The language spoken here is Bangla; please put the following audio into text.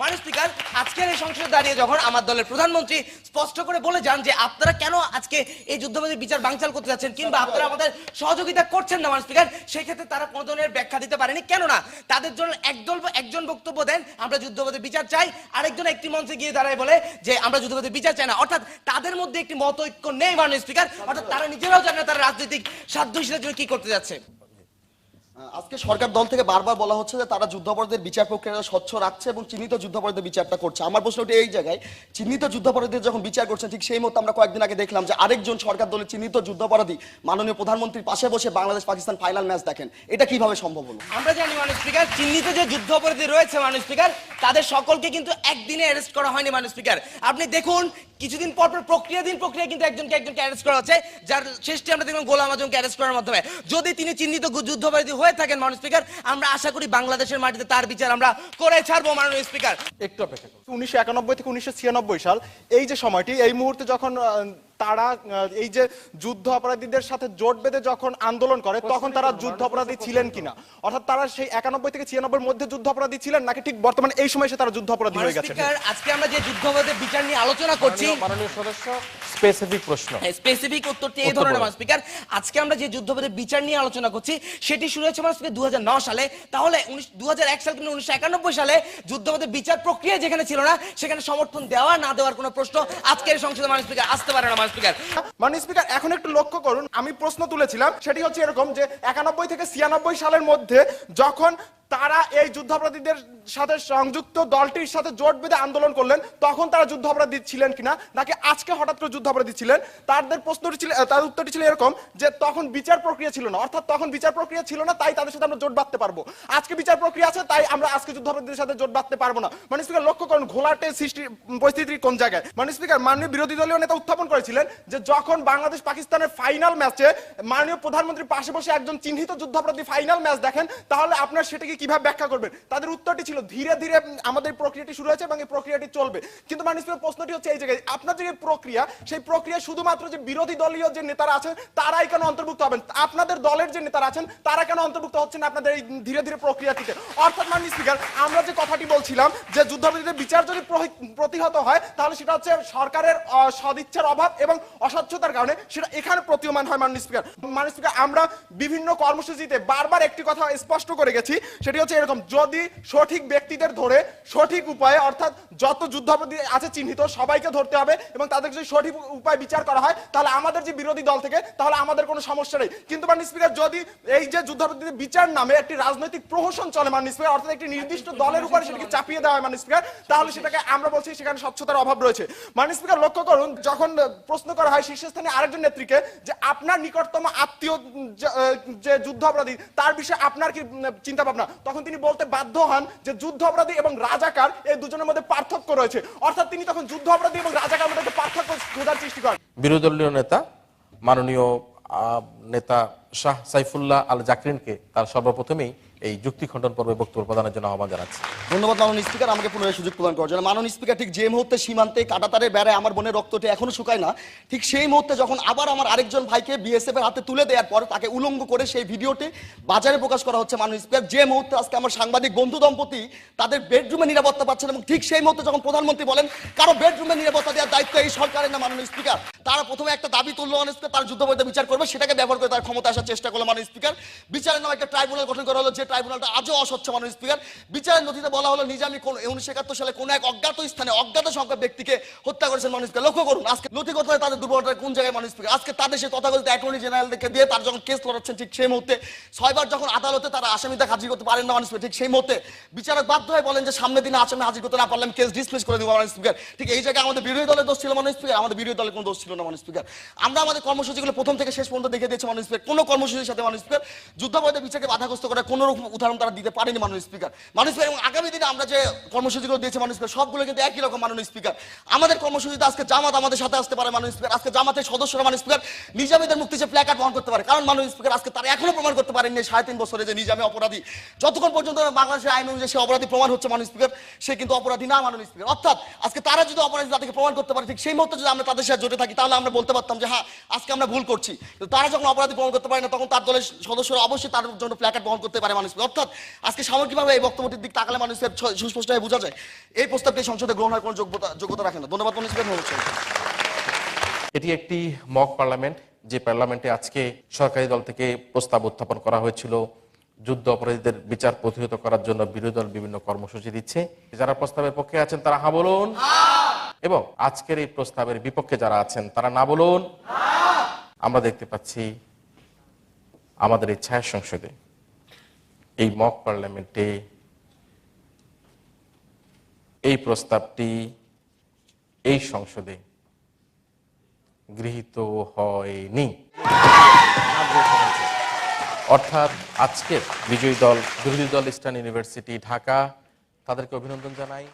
মাননীয় স্পিকার, আজকের এই সংসদে দাঁড়িয়ে যখন আমার দলের প্রধানমন্ত্রী স্পষ্ট করে বলে যান যে আপনারা কেন আজকে এই যুদ্ধবাদী বিচার বাংচাল করতে যাচ্ছেন কিংবা আপনারা আমাদের সহযোগিতা করছেন না মাননীয় স্পিকার, সেই ক্ষেত্রে তারা কোনো ধরনের ব্যাখ্যা দিতে পারেনি। কেন না তাদের জন্য একদল একজন বক্তব্য দেন, আমরা যুদ্ধবাদী বিচার চাই। আরেকজন একটি মঞ্চে গিয়ে দাঁড়ায় বলে যে আমরা যুদ্ধবাদী বিচার চাই না। অর্থাৎ তাদের মধ্যে একটি মত ঐক্য নেই মাননীয় স্পিকার। অর্থাৎ তারা নিজেরাও জানে না তারা রাজনৈতিক সাধ্য হিসেবে কি করতে যাচ্ছে। আজকে সরকার দল থেকে বারবার বলা হচ্ছে যে তারা যুদ্ধাপরাধীদের বিচার প্রক্রিয়া স্বচ্ছ রাখছে এবং চিহ্নিত যুদ্ধাপরাধীদের বিচারটা করছে। আমার প্রশ্নটি এই জায়গায়, চিহ্নিত যুদ্ধাপরাধীদের যখন বিচার করছেন ঠিক সেই মতো আমরা কয়েকদিন আগে দেখলাম যে আরেকজন সরকার দলের চিহ্নিত যুদ্ধাপরাধী মাননীয় প্রধানমন্ত্রীর পাশে বসে বাংলাদেশ পাকিস্তান ফাইনাল ম্যাচ দেখেন। এটা কীভাবে সম্ভব হলো? আমরা জানি মাননীয় স্পিকার, চিহ্নিত যে যুদ্ধ অপরাধী রয়েছে মাননীয় স্পিকার, তাদের সকলকে কিন্তু একদিনে অ্যারেস্ট করা হয়নি মাননীয় স্পিকার। আপনি দেখুন, কিছুদিন পর পর প্রক্রিয়াধীন প্রক্রিয়া কিন্তু একজনকে একজনকে অ্যারেস্ট করা হচ্ছে, যার শেষটি আমরা দেখলাম গোলাম আজমকে অ্যারেস্ট করার মাধ্যমে। যদি তিনি চিহ্নিত যুদ্ধবাদী হয়ে থাকেন মাননীয় স্পিকার, আমরা আশা করি বাংলাদেশের মাটিতে তার বিচার আমরা করে ছাড়বো মাননীয় স্পিকার। একটু অপেক্ষা করুন। উনিশশো একানব্বই থেকে উনিশশো ছিয়ানব্বই সাল, এই যে সময়টি, এই মুহূর্তে যখন তারা এই যে যুদ্ধ অপরাধীদের সাথে জোট বেঁধে যখন আন্দোলন করে তখন তারা যুদ্ধ অপরাধী ছিলেন কিনা? অর্থাৎ তারা সেই একানব্বই থেকে ছিয়ানব্বই মধ্যে যুদ্ধ অপরাধী ছিলেন নাকি ঠিক বর্তমানে এই সময় এসে তারা যুদ্ধ অপরাধী হয়ে গেছে আজকে আমরা যে যুদ্ধবাদের বিচার নিয়ে আলোচনা করছি মাননীয় সদস্য স্পেসিফিক প্রশ্ন। স্পেসিফিক উত্তরটি এই ধরনের। স্পিকার। আজকে আমরা যে যুদ্ধবাদের বিচার নিয়ে আলোচনা করছি সেটি শুরু হয়েছে মাস দু সালে। তাহলে দু হাজার এক সাল কিন্তু উনিশশো একানব্বই সালে যুদ্ধবাদের বিচার প্রক্রিয়া যেখানে ছিল না সেখানে সমর্থন দেওয়া না দেওয়ার কোনো প্রশ্ন আজকের সংসদে মানুষ স্পিকার আসতে পারে না স্পিকার স্পিকার এখন একটু লক্ষ্য করুন, আমি প্রশ্ন তুলেছিলাম, সেটি হচ্ছে এরকম যে একানব্বই থেকে ছিয়ানব্বই সালের মধ্যে যখন তারা এই যুদ্ধাপরাধীদের সাথে সংযুক্ত দলটির সাথে জোট বেঁধে আন্দোলন করলেন, তখন তারা যুদ্ধাপরাধী ছিলেন কিনা, নাকি আজকে হঠাৎ করে যুদ্ধাপরাধী ছিলেন? তাদের প্রশ্নটি ছিল, তার উত্তরটি ছিল এরকম যে তখন বিচার প্রক্রিয়া ছিল না, অর্থাৎ তখন বিচার প্রক্রিয়া ছিল না, তাই তাদের সাথে আমরা জোট বাঁধতে পারব। আজকে বিচার প্রক্রিয়া আছে, তাই আমরা আজকে যুদ্ধাপরাধীদের সাথে জোট বাঁধতে পারব না। মানে স্পিকার লক্ষ্য করুন, ঘোলাটে সৃষ্টি, পরিস্থিতি কোন জায়গায়? মানে স্পিকার মাননীয় বিরোধী দলীয় নেতা উত্থাপন করেছিলেন যে যখন বাংলাদেশ পাকিস্তানের ফাইনাল ম্যাচে মাননীয় প্রধানমন্ত্রীর পাশে বসে একজন চিহ্নিত যুদ্ধাপরাধী ফাইনাল ম্যাচ দেখেন, তাহলে আপনার সেটাকে কীভাবে ব্যাখ্যা করবেন? তাদের উত্তরটি ছিল, ধীরে ধীরে আমাদের প্রক্রিয়াটি শুরু হয়েছে এবং এই প্রক্রিয়াটি চলবে। কিন্তু স্পিকার, প্রশ্নটি হচ্ছে এই জায়গায়, আপনার যে প্রক্রিয়া, সেই প্রক্রিয়া শুধুমাত্র যে বিরোধী দলীয় যে নেতারা আছেন, তারাই কেন অন্তর্ভুক্ত হবেন? আপনাদের দলের যে নেতারা আছেন, তারা কেন অন্তর্ভুক্ত হচ্ছেন আপনাদের এই ধীরে ধীরে প্রক্রিয়াটিতে? অর্থাৎ মাননীয় স্পিকার, আমরা যে কথাটি বলছিলাম যে যুদ্ধাপরাধীদের বিচার যদি প্রতিহত হয়, তাহলে সেটা হচ্ছে সরকারের সদিচ্ছার অভাব এবং অস্বচ্ছতার কারণে সেটা এখানে প্রতীয়মান হয় মাননীয় স্পিকার। মাননীয় স্পিকার, আমরা বিভিন্ন কর্মসূচিতে বারবার একটি কথা স্পষ্ট করে গেছি, সেটি হচ্ছে এরকম, যদি সঠিক ব্যক্তিদের ধরে সঠিক উপায়ে, অর্থাৎ যত যুদ্ধাপরাধী আছে চিহ্নিত, সবাইকে ধরতে হবে এবং তাদের যদি সঠিক উপায় বিচার করা হয়, তাহলে আমাদের যে বিরোধী দল থেকে, তাহলে আমাদের কোনো সমস্যা নেই। কিন্তু মাননীয় স্পিকার, যদি এই যে যুদ্ধাপরাধীদের বিচার নামে একটি রাজনৈতিক প্রহসন চলে মাননীয় স্পিকার, অর্থাৎ একটি নির্দিষ্ট দলের উপরে সেটাকে চাপিয়ে দেওয়া হয় মাননীয় স্পিকার, তাহলে সেটাকে আমরা বলছি সেখানে স্বচ্ছতার অভাব রয়েছে। মাননীয় স্পিকার, লক্ষ্য করুন, যখন প্রশ্ন করা হয় শীর্ষস্থানীয় আরেকজন নেত্রীকে যে আপনার নিকটতম আত্মীয় যে, যুদ্ধ অপরাধী তার বিষয়ে আপনার কি চিন্তা ভাবনা তখন তিনি বলতে বাধ্য হন যে যুদ্ধ অপরাধী এবং রাজাকার এই দুজনের মধ্যে পার্থক্য রয়েছে। অর্থাৎ তিনি তখন যুদ্ধ অপরাধী এবং রাজাকার মধ্যে পার্থক্য খোঁজার সৃষ্টি করেন। বিরোধী নেতা মাননীয় নেতা শাহ সাইফুল্লাহ আল জাকরিনকে তার সর্বপ্রথমেই এই যুক্তি খণ্ডন পর্বে বক্তব্য প্রদানের জন্য আহ্বান জানাচ্ছি। ধন্যবাদ, মাননীয় স্পিকার। আমাকে পুনরায় সুযোগ প্রদান করার জন্য। মাননীয় স্পিকার, ঠিক যে মুহূর্তে সীমান্তে কাটাতারে বেড়ায় আমার বোনের রক্তটি এখনও শুকায় না, ঠিক সেই মুহূর্তে যখন আবার আমার আরেকজন ভাইকে বিএসএফ এর হাতে তুলে দেওয়ার পর তাকে উলঙ্গ করে সেই ভিডিওটি বাজারে প্রকাশ করা হচ্ছে, মাননীয় স্পিকার, যে মুহূর্তে আজকে আমার সাংবাদিক, বন্ধু দম্পতি তাদের বেডরুমে নিরাপত্তা পাচ্ছেন এবং ঠিক সেই মুহূর্তে যখন প্রধানমন্ত্রী বলেন, কারও বেডরুমে নিরাপত্তা দেওয়ার দায়িত্ব এই সরকারের না, মাননীয় স্পিকার, তারা প্রথমে একটা দাবি তুললো স্পিকার তার যুদ্ধবৈধ বিচার করবে, সেটাকে ব্যবহার করে তার ক্ষমতা আসার চেষ্টা করল, মাননীয় স্পিকার। বিচারের নামে একটা ট্রাইব্যুনাল গঠন করা হলো, যে ট্রাইব্যুনালটা আজও অস্বচ্ছ মাননীয় স্পিকার। বিচারের নথিতে বলা হলো, নিজামী কোন উনিশশো একাত্তর সালে কোন এক অজ্ঞাত স্থানে অজ্ঞাত সংখ্যক ব্যক্তিকে হত্যা করেছেন মাননীয় স্পিকার। লক্ষ্য করুন, আজকে নথিগত তাদের দুর্বলতা কোন জায়গায় মাননীয় স্পিকার। আজকে তাদের সেই তথাকথিত অ্যাটর্নি জেনারেলকে দিয়ে তার যখন কেস লড়াচ্ছেন ঠিক সেই মুহূর্তে, ছয়বার যখন আদালতে তারা আসামিতে হাজির করতে পারেন না মাননীয় স্পিকার, ঠিক সেই মুহূর্তে বিচারক বাধ্য হয়ে বলেন যে সামনের দিনে আসামি হাজির করতে না পারলে আমি কেস ডিসমিস করে দিব মাননীয় স্পিকার। ঠিক এই জায়গায় আমাদের বিরোধী দলের দোষ ছিল মাননীয় স্পিকার, আমাদের বিরোধী দলের কোনো দোষ ছিল না মাননীয় স্পিকার। আমরা আমাদের কর্মসূচিগুলো প্রথম থেকে শেষ পর্যন্ত দেখে দিয়েছি মাননীয় স্পিকার। কোনো কর্মসূচির সাথে মাননীয় স্পিকার যুদ্ধাপরাধের বিচারকে বাধাগ্রস্ত করার কোনো উদাহরণ তারা দিতে পারেনি মাননীয় স্পিকার। মাননীয় স্পিকার, এবং আগামী দিনে আমরা যে কর্মসূচিগুলো দিয়েছি মাননীয় স্পিকার, সবগুলো কিন্তু একই রকম মাননীয় স্পিকার। আমাদের কর্মসূচিতে আজকে জামাত আমাদের সাথে আসতে পারে মাননীয় স্পিকার। আজকে জামাতের সদস্যরা মাননীয় স্পিকার নিজামীদের মুক্তি যে প্ল্যাকার্ড বহন করতে পারে। কারণ মাননীয় স্পিকার আজকে তারা এখনও প্রমাণ করতে পারেননি সাড়ে তিন বছরে যে নিজামী অপরাধী। যতক্ষণ পর্যন্ত বাংলাদেশের আইন অনুযায়ী সে অপরাধী প্রমাণ হচ্ছে মাননীয় স্পিকার, সে কিন্তু অপরাধী না মাননীয় স্পিকার। অর্থাৎ আজকে তারা যদি অপরাধী তাদেরকে প্রমাণ করতে পারে, ঠিক সেই মুহূর্তে যদি আমরা তাদের সাথে জড়িত থাকি, তাহলে আমরা বলতে পারতাম যে হ্যাঁ আজকে আমরা ভুল করছি। তারা যখন অপরাধী প্রমাণ করতে পারে না, তখন তার দলের সদস্যরা অবশ্যই তার জন্য প্ল্যাকার্ড বহন করতে পারে মানুষ অর্থাৎ আজকে সামগ্রিকভাবে এই বক্তব্যটির দিক তাকালে মানুষের সুস্পষ্টভাবে বোঝা যায় এই প্রস্তাবটি সংসদে গ্রহণ হওয়ার কোনো যোগ্যতা যোগ্যতা রাখে না। ধন্যবাদ স্পিকার এটি একটি মক পার্লামেন্ট যে পার্লামেন্টে আজকে সরকারি দল থেকে প্রস্তাব উত্থাপন করা হয়েছিল। যুদ্ধ অপরাধীদের বিচার প্রতিহত করার জন্য বিরোধী দল বিভিন্ন কর্মসূচি দিচ্ছে। যারা প্রস্তাবের পক্ষে আছেন তারা হা বলুন। এবং আজকের এই প্রস্তাবের বিপক্ষে যারা আছেন তারা না বলুন। আমরা দেখতে পাচ্ছি আমাদের এই ছায়া সংসদে এই মক পার্লামেন্টে এই প্রস্তাবটি এই সংসদে গৃহীত হয়নি। অর্থাৎ আজকের বিজয়ী দল, বিরোধী দল ইস্টার্ন ইউনিভার্সিটি ঢাকা, তাদেরকে অভিনন্দন জানাই।